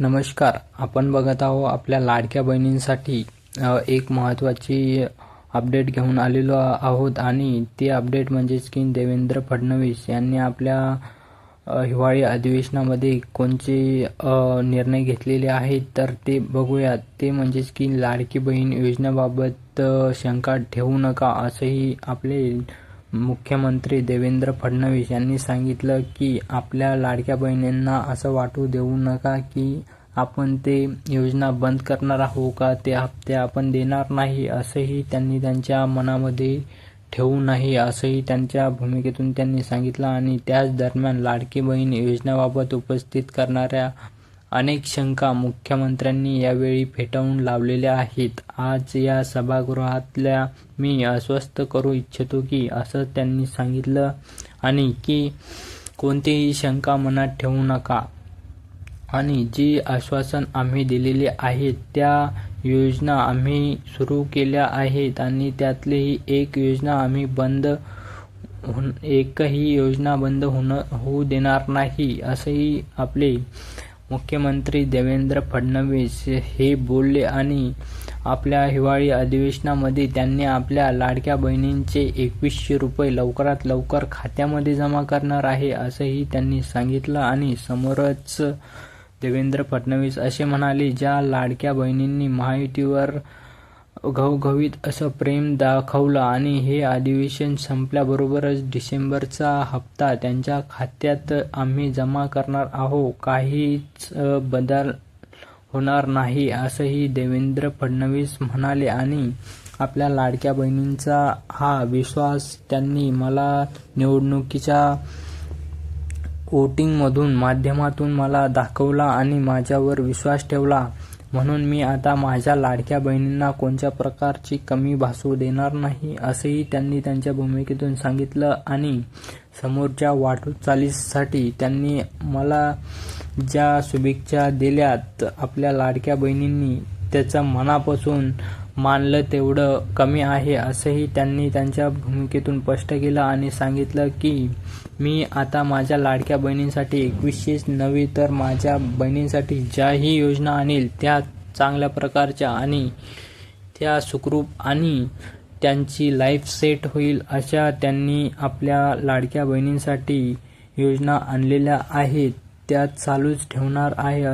नमस्कार. आपण बघत आहो आपल्या लाडक्या बहिणींसाठी एक महत्त्वाची अपडेट घेऊन आलेलो आहोत आणि ते अपडेट म्हणजेच की देवेंद्र फडणवीस यांनी आपल्या हिवाळी अधिवेशनामध्ये कोणते निर्णय घेतलेले आहेत तर ते बघूयात. ते म्हणजेच की लाडकी बहीण योजनेबाबत शंका ठेवू नका असंही आपले मुख्यमंत्री देवेंद्र फडणवीस यांनी सांगितलं की आपल्या लाडक्या बहिणींना असं वाटू देऊ नका की आपण ते योजना बंद करणार आहोत का? ते हप्ते आपण देणार नाही असंही त्यांनी त्यांच्या मनामध्ये ठेवू नाही असंही त्यांच्या भूमिकेतून त्यांनी सांगितलं. आणि त्याच दरम्यान लाडकी बहीण योजनेबाबत उपस्थित करणाऱ्या अनेक शंका मुख्यमंत्र्यांनी यावेळी फेटाळून लावलेल्या आहेत. आज या सभागृहातल्या मी अस्वस्थ करू इच्छितो की असं त्यांनी सांगितलं आणि की कोणतीही शंका मनात ठेवू नका. आणि जी आश्वासन आम्ही दिलेली आहेत त्या योजना आम्ही सुरू केल्या आहेत आणि त्यातलीही एक योजना आम्ही बंद एकही योजना बंद होणं होऊ देणार नाही असंही आपले मुख्यमंत्री देवेंद्र फडणवीस हे बोलले आणि आपल्या हिवाळी अधिवेशनामध्ये त्यांनी आपल्या लाडक्या बहिणींचे एकवीसशे रुपये लवकरात लवकर खात्यामध्ये जमा करणार आहे असंही त्यांनी सांगितलं. आणि समोरच देवेंद्र फडणवीस असे म्हणाले ज्या लाडक्या बहिणींनी महायुतीवर घवघवीत असं प्रेम दाखवलं आणि हे अधिवेशन संपल्याबरोबरच डिसेंबरचा हप्ता त्यांच्या खात्यात आम्ही जमा करणार आहोत. काहीच बदल होणार नाही असंही देवेंद्र फडणवीस म्हणाले. आणि आपल्या लाडक्या बहिणींचा हा विश्वास त्यांनी मला निवडणुकीच्या वोटिंगमधून माध्यमातून मला दाखवला आणि माझ्यावर विश्वास ठेवला. म्हणून मी आता माझ्या लाडक्या बहिणींना कोणत्या प्रकारची कमी भासू देणार नाही असंही त्यांनी त्यांच्या भूमिकेतून सांगितलं आणि समोरच्या वाटचालीसाठी त्यांनी मला ज्या शुभेच्छा दिल्यात आपल्या लाडक्या बहिणींनी त्याचं मनापासून मानलं तेवढं कमी आहे असंही त्यांनी त्यांच्या भूमिकेतून स्पष्ट केलं आणि सांगितलं की मी आता माझ्या लाडक्या बहिणींसाठी एकवीसशेच नव्हे तर माझ्या बहिणींसाठी ज्याही योजना आणेल त्या चांगल्या प्रकारच्या आणि त्या सुखरूप आणि त्यांची लाईफ सेट होईल अशा त्यांनी आपल्या लाडक्या बहिणींसाठी योजना आणलेल्या आहेत त्या चालूच ठेवणार आहे.